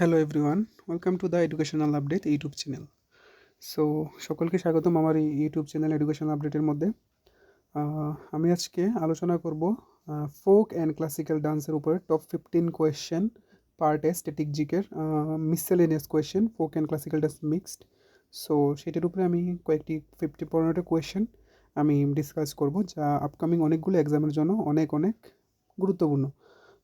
Hello everyone welcome to the educational update YouTube channel so সকলকে স্বাগতম আমার এই ইউটিউব চ্যানেল এডুকেশনাল আপডেটের মধ্যে। আমি আজকে আলোচনা করব ফোক অ্যান্ড ক্লাসিক্যাল ডান্সের উপরে top fifteen question part A static জিকের miscellaneous question folk and classical dance mixed so সেটার উপরে আমি কয়েকটি ফিফটি পনেরোটা কোয়েশ্চেন আমি ডিসকাস করব, যা আপকামিং অনেকগুলো এক্সামের জন্য অনেক অনেক গুরুত্বপূর্ণ।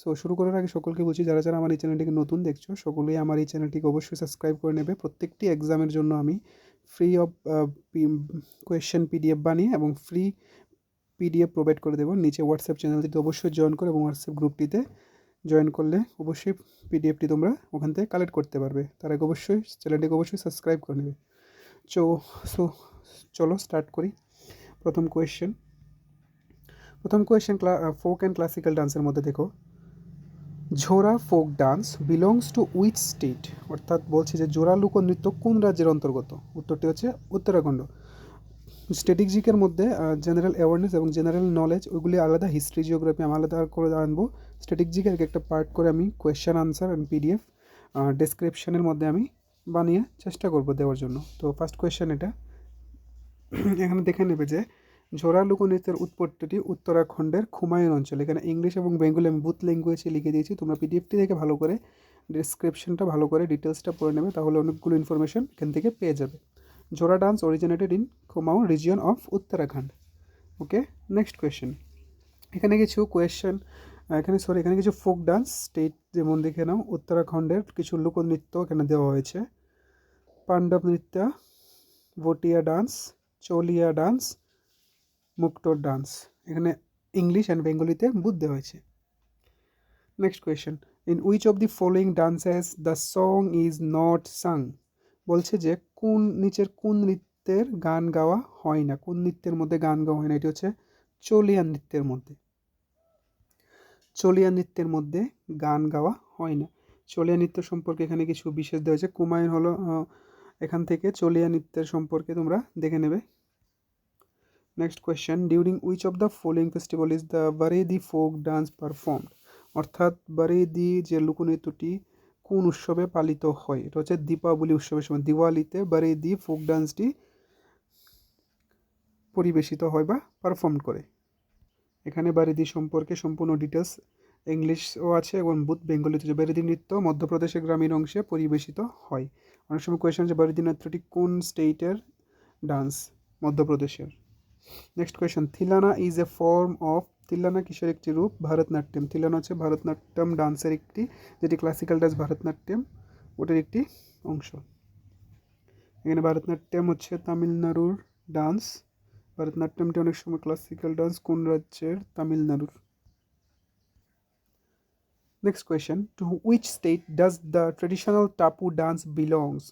সো শুরু করার আগে সকলকে বলছি, যারা যারা আমার এই চ্যানেলটিকে নতুন দেখছ, সকলেই আমার এই চ্যানেলটিকে অবশ্যই সাবস্ক্রাইব করে নেবে। প্রত্যেকটি এক্সামের জন্য আমি ফ্রি অফ কোয়েশ্চেন পিডিএফ বানিয়ে এবং ফ্রি পিডিএফ প্রোভাইড করে দেবো। নিচে হোয়াটসঅ্যাপ চ্যানেলটিতে অবশ্যই জয়েন করো এবং হোয়াটসঅ্যাপ গ্রুপটিতে জয়েন করলে অবশ্যই পিডিএফটি তোমরা ওখান থেকে কালেক্ট করতে পারবে। তার আগে অবশ্যই চ্যানেলটিকে অবশ্যই সাবস্ক্রাইব করে নেবে। চো সো চলো স্টার্ট করি। প্রথম কোয়েশ্চেন প্রথম কোয়েশ্চেন ফোক অ্যান্ড ক্লাসিক্যাল ডান্সের মধ্যে দেখো। Jhora folk dance belongs to which state অর্থাৎ বলছে যে জোড়া লোকনৃত্য কোন রাজ্যের অন্তর্গত? উত্তরটি হচ্ছে উত্তরাখণ্ড। স্ট্যাটিক জিকের মধ্যে জেনারেল অ্যাওয়ারনেস এবং জেনারেল নলেজ ওইগুলি আলাদা হিস্ট্রি জিওগ্রাফি আমি আলাদা করে আনব। স্ট্যাটিক জিকের একটা পার্ট করে আমি কোয়েশ্চেন আনসার অ্যান্ড পিডিএফ ডেসক্রিপশনের মধ্যে আমি বানিয়ে চেষ্টা করব দেওয়ার জন্য। তো ফার্স্ট কোয়েশ্চেন এটা। এখানে দেখে নেবে যে ঝোড়া লোকনৃত্যের উৎপত্তিটি উত্তরাখণ্ডের খুমায়ুন অঞ্চল। এখানে ইংলিশ এবং বেঙ্গলি আমি বুথ ল্যাঙ্গুয়েজে লিখে দিয়েছি। তোমরা পিডিএফটি দেখে ভালো করে ডিসক্রিপশনটা ভালো করে ডিটেলসটা পড়ে নেবে, তাহলে অনেকগুলো ইনফরমেশন এখান থেকে পেয়ে যাবে। Jhora dance originated in Kumaon region of Uttarakhand okay next question এখানে কিছু কোয়েশ্চেন এখানে সরি এখানে কিছু ফোক ডান্স স্টেট যেমন দেখে নাও, উত্তরাখণ্ডের কিছু লোকনৃত্য এখানে দেওয়া হয়েছে। পাণ্ডব নৃত্য, ভটিয়া ডান্স চলিয়া ডান্স মুক্টোর ডান্স। এখানে ইংলিশ অ্যান্ড বেঙ্গলিতে দেওয়া হয়েছে। Next question in which of the following dances the song is not sung বলছে যে, কোন নিচের কোন নৃত্যের গান গাওয়া হয় না? কোন নৃত্যের মধ্যে গান গাওয়া হয় না? এটি হচ্ছে চলিয়ান নৃত্যের মধ্যে। চলিয়া নৃত্যের মধ্যে গান গাওয়া হয় না। চলিয়া নৃত্য সম্পর্কে এখানে কিছু বিশেষ দেওয়া হয়েছে। কুমায়ুন হলো এখান থেকে চলিয়া নৃত্যের সম্পর্কে তোমরা দেখে নেবে। Next question during which of the following festival is the Baredi folk dance performed অর্থাৎ বারেদি যে লোকনৃত্যটি কোন উৎসবে পালিত হয়? এটা হচ্ছে দীপাবলি উৎসবের সময়। দিওয়ালিতে বারেদি ফোক ডান্সটি পরিবেশিত হয় বা পারফর্ম করে। এখানে বারেদি সম্পর্কে সম্পূর্ণ ডিটেলস ইংলিশও আছে এবং বুথ বেঙ্গলিতে যে বারেদি নৃত্য, মধ্যপ্রদেশের গ্রামীণ অংশে পরিবেশিত হয়। অনেক সময় কোয়েশ্চেন যে বারেদি নৃত্যটি কোন স্টেটের ডান্স মধ্যপ্রদেশের। Next question Thillana is a form of Thillana কিসের একটি রূপ ভারতনাট্যম থিলানা হচ্ছে ভারতনাট্যম ডান্সের একটি, যেটি ক্লাসিক্যাল ডান্স ভারতনাট্যম ওটার একটি অংশ। এখানে ভারতনাট্যম হচ্ছে তামিলনাড়ুর ডান্স ভারতনাট্যমটি অনেক সময় ক্লাসিক্যাল ডান্স কোন রাজ্যের? তামিলনাড়ুর next question to which state does the traditional Tapu dance belongs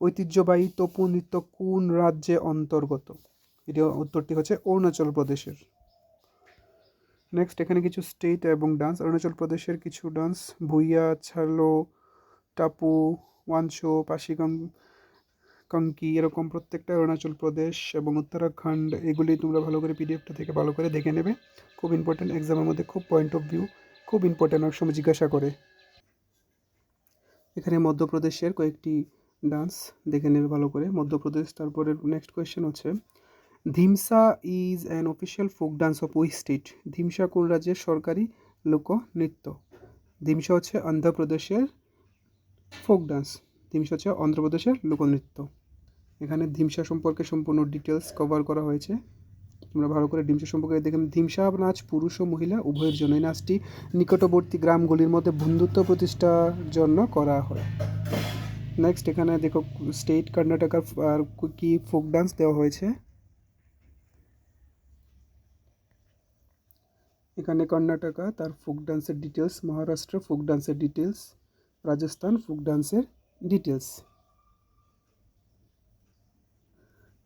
ঐতিহ্যবাহী তপু নৃত্য কোন রাজ্যে অন্তর্গত? এটি উত্তরটি হচ্ছে অরুণাচল প্রদেশের। নেক্সট এখানে কিছু স্টেট এবং ডান্স অরুণাচল প্রদেশের কিছু ডান্স ভুইয়া ছালো টাপু ওয়ানশো পাশিগং কঙ্কি এরকম প্রত্যেকটা অরুণাচল প্রদেশ এবং উত্তরাখণ্ড। এগুলি তোমরা ভালো করে পিডিএফটা থেকে ভালো করে দেখে নেবে। খুব ইম্পর্টেন্ট এক্সামের মধ্যে খুব পয়েন্ট অফ ভিউ খুব ইম্পর্টেন্ট অনেক সময় জিজ্ঞাসা করে। এখানে মধ্যপ্রদেশের কয়েকটি ডান্স দেখে নেবে ভালো করে। মধ্যপ্রদেশ, তারপরে নেক্সট কোয়েশ্চেন হচ্ছে Dhimsa is an official folk dance of we state Dhimsa কোন রাজ্যের সরকারি লোকনৃত্য? ধিমসা হচ্ছে অন্ধ্রপ্রদেশের ফোক ডান্স ধিমসা হচ্ছে অন্ধ্রপ্রদেশের লোকনৃত্য। এখানে ধিমসা সম্পর্কে সম্পূর্ণ ডিটেলস কভার করা হয়েছে। তোমরা ভালো করে ডিমসা সম্পর্কে দেখেন ধিমসা নাচ পুরুষ ও মহিলা, উভয়ের জন্য নাচটি নিকটবর্তী গ্রামগুলির মধ্যে বন্ধুত্ব প্রতিষ্ঠার জন্য করা হয়। নেক্সট এখানে দেখো স্টেট কর্ণাটকার আর কি ফোক ডান্স দেওয়া হয়েছে। এখানে কর্ণাটকা, তার ফোক ডান্সের ডিটেলস মহারাষ্ট্র ফোক ডান্সের ডিটেলস রাজস্থান ফোক ডান্সের ডিটেলস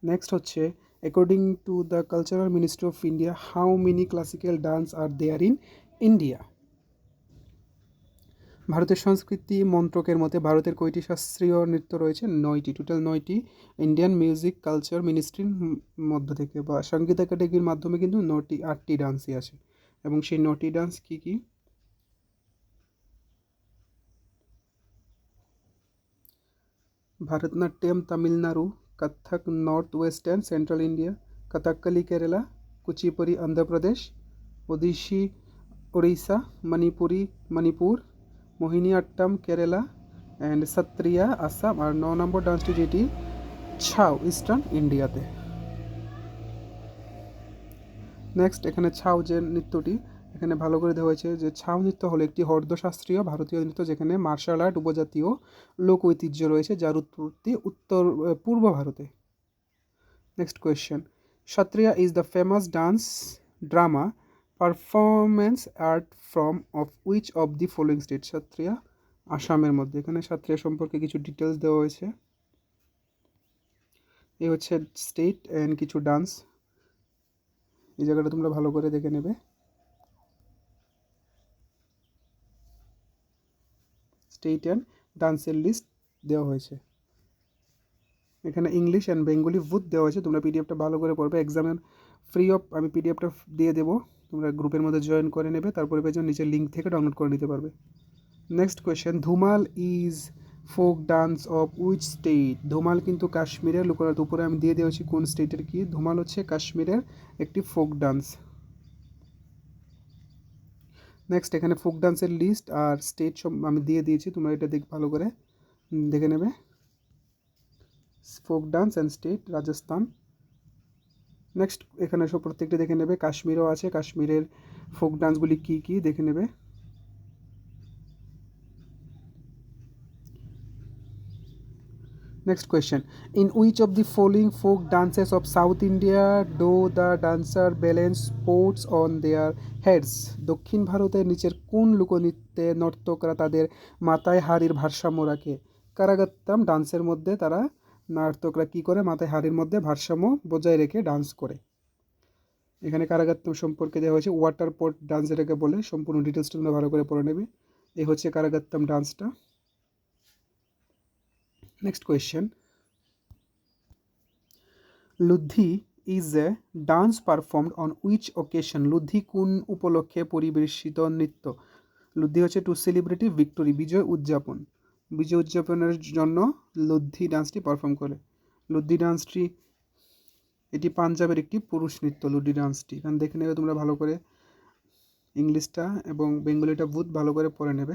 নেক্সট হচ্ছে according to the cultural ministry of India how many classical dance are there in India ভারতের সংস্কৃতি মন্ত্রকের মতে, ভারতের কয়টি শাস্ত্রীয় নৃত্য রয়েছে? নয়টি। টোটাল নয়টি। ইন্ডিয়ান মিউজিক কালচার মিনিস্ট্রির মধ্য থেকে বা সংগীত একাডেমির মাধ্যমে কিন্তু নটি আটটি ডান্সই আছে। এবং সেই নটি ডান্স কী কী? Bharatanatyam, Tamil Nadu, Kathak north western central India Kathakali Kerala, Kuchipudi Andhra Pradesh Odissi Orissa Manipuri, Manipur Mohiniyattam Kerala and Sattriya Assam আর ন নম্বর ডান্সটি যেটি ছাও ইস্টার্ন ইন্ডিয়াতে নেক্সট এখানে ছাউ যে নৃত্যটি, এখানে ভালো করে দেওয়া হয়েছে যে ছাউ নৃত্য হলো একটি হর্দশাস্ত্রীয় ভারতীয় নৃত্য যেখানে মার্শাল আর্ট উপজাতীয় লোক ঐতিহ্য রয়েছে যার উৎপত্তি উত্তর পূর্ব ভারতে। Next question Sattriya is the famous dance drama performance art from of which of the following state Sattriya আসামের মধ্যে। এখানে সত্রিয়া সম্পর্কে কিছু ডিটেলস দেওয়া হয়েছে। এই হচ্ছে স্টেট অ্যান্ড কিছু ডান্স এই জায়গাটা তোমরা ভালো করে দেখে নেবে। স্টেট অ্যান্ড ডান্সের লিস্ট দেওয়া হয়েছে। এখানে ইংলিশ অ্যান্ড বেঙ্গলি বুথ দেওয়া হয়েছে। তোমরা পিডিএফটা ভালো করে পড়বে। এক্সামের ফ্রি অফ আমি পিডিএফটা দিয়ে দেবো। তোমরা গ্রুপের মধ্যে জয়েন করে নেবে। তারপরে পেয়েছ নিচের লিঙ্ক থেকে ডাউনলোড করে নিতে পারবে। Next question Dhumal is folk dance of which state? Dhumal কিন্তু কাশ্মীরের লোকনাথ উপরে আমি দিয়ে দিয়েছি কোন স্টেটের কি? ধুমাল হচ্ছে কাশ্মীরের একটি ফোক ডান্স। নেক্সট এখানে ফোক ডান্সের লিস্ট আর স্টেট সব আমি দিয়ে দিয়েছি, তোমরা এটা দেখ ভালো করে দেখে নেবে। Folk dance and state, Rajasthan. Next এখানে সব প্রত্যেকটা দেখে নেবে। কাশ্মীরও আছে, কাশ্মীরের ফোক ডান্সগুলি কী কী, দেখে নেবে। Next question. In which of the following folk dances of South India do the dancer balance sports on their heads? দক্ষিণ ভারতের নিচের কোন লোকনৃত্যে নর্তকরা তাদের মাথায় হাড়ির ভারসাম্য রাখে? কারাগাত্তাম ডান্সের মধ্যে তারা নর্তকরা কি করে? মাথায় হাড়ির মধ্যে ভারসাম্য বজায় রেখে ডান্স করে। এখানে কারাগাত্তাম সম্পর্কে দেওয়া হয়েছে ওয়াটার পট ডান্স এটাকে বলে, সম্পূর্ণ ডিটেলসটা তোমরা ভালো করে পড়ে নেবে। এই হচ্ছে কারাগাত্তাম ডান্সটা Next question. Ludhi is a dance performed on which occasion? লুদ্ধি কোন উপলক্ষে পরিবেশিত নৃত্য? লুদ্ধি হচ্ছে টু সেলিব্রিটি ভিক্টোরি বিজয়, উদযাপন। বিজয় উদযাপনের জন্য লুদ্ধি ডান্সটি পারফর্ম করে। লুদ্ধি ডান্সটি এটি পাঞ্জাবের একটি পুরুষ নৃত্য লুদ্ধি ডান্সটি এখানে দেখে নেবে তোমরা ভালো করে ইংলিশটা এবং বেঙ্গলিটা বুথ ভালো করে পড়ে নেবে।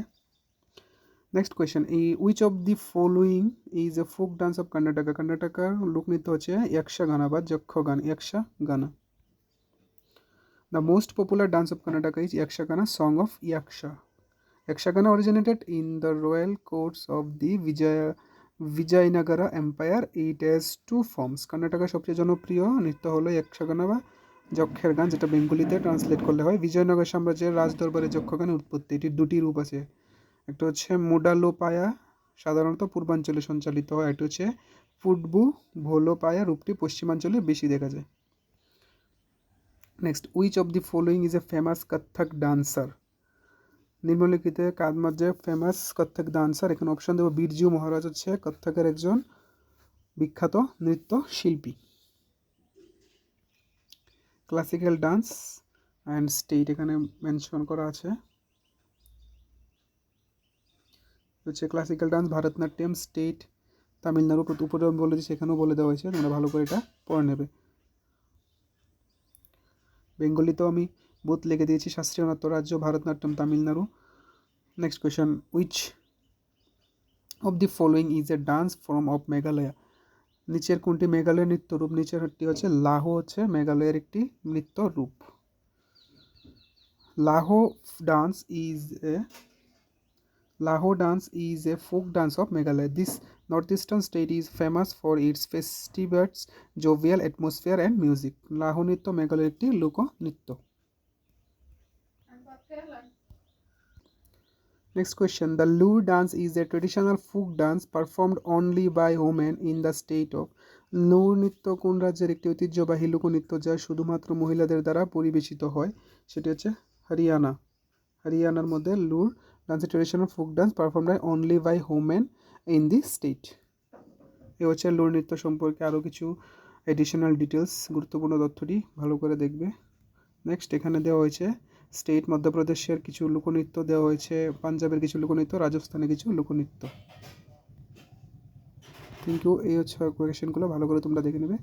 নেক্সট কোয়েশ্চেন এই which of the following is a folk dance of Karnataka কর্ণাটকার লোকনৃত্য হচ্ছে একশা গানা বা যক্ষ গান Yakshagana the most popular dance of Karnataka is yakshagana gana song of Yaksha yakshagana originated in the royal courts of the Vijaya Vijayanagara Empire. It has two forms. কর্ণাটকের সবচেয়ে জনপ্রিয় নৃত্য হলো yakshagana বা যক্ষের গান যেটা বেঙ্গলিতে ট্রান্সলেট করলে হয়। বিজয়নগর সাম্রাজ্যের রাজদরবারে যক্ষ গানের উৎপত্তি। এটির দুটি রূপ আছে। একটা হচ্ছে মুডালোপায়া, সাধারণত পূর্বাঞ্চলে সঞ্চালিত হয়। একটা হচ্ছে ফুটবু ভোলোপায়া রূপটি পশ্চিমাঞ্চলে বেশি দেখা যায়। Next which of the following is a famous Kathak dancer নিম্নলিখিত কার মধ্যে ফেমাস কত্থক ডান্সার এখানে অপশন দেবো, বীরজু মহারাজ হচ্ছে কত্থকের একজন বিখ্যাত নৃত্য শিল্পী ক্লাসিক্যাল ডান্স অ্যান্ড স্টেট এখানে মেনশন করা আছে। হচ্ছে classical dance Bharatanatyam state Tamil Nadu উপরে বলে দিচ্ছি সেখানেও বলে দেওয়া হয়েছে, তোমরা ভালো করে এটা পড়ে নেবে। বেঙ্গলিতেও আমি বুথ লিখে দিয়েছি, শাস্ত্রীয় নাট্য রাজ্য Bharatanatyam Tamil Nadu next question which of the following is a dance form of Meghalaya নিচের কোনটি মেঘালয়ের নৃত্য রূপ? নিচের একটি হচ্ছে লাহো, হচ্ছে মেঘালয়ের একটি নৃত্য রূপ। Laho dance is a Laho dance is a folk dance of Meghalaya. This northeastern state is famous for its festivals, jovial atmosphere and music. Laho নৃত্য মেঘালয়ের একটি লোক নৃত্য Next question. The Lur dance is a traditional folk dance performed only by women in the state of লুর নৃত্য কোন রাজ্যের একটি ঐতিহ্যবাহী লোকনৃত্য যা শুধুমাত্র মহিলাদের দ্বারা পরিবেশিত হয় সেটি হচ্ছে হরিয়ানা হরিয়ানার মধ্যে Loor dance traditional folk dance perform by only by women in the state এ হচ্ছে লুর নৃত্য সম্পর্কে আরও কিছু এডিশনাল ডিটেলস গুরুত্বপূর্ণ তথ্যটি ভালো করে দেখবে। নেক্সট এখানে দেওয়া হয়েছে স্টেট মধ্যপ্রদেশের কিছু লোকনৃত্য, দেওয়া হয়েছে পাঞ্জাবের কিছু লোকনৃত্য, রাজস্থানের কিছু লোকনৃত্য। থ্যাংক ইউ এই হচ্ছে কোয়েশনগুলো ভালো করে তোমরা দেখে নেবে।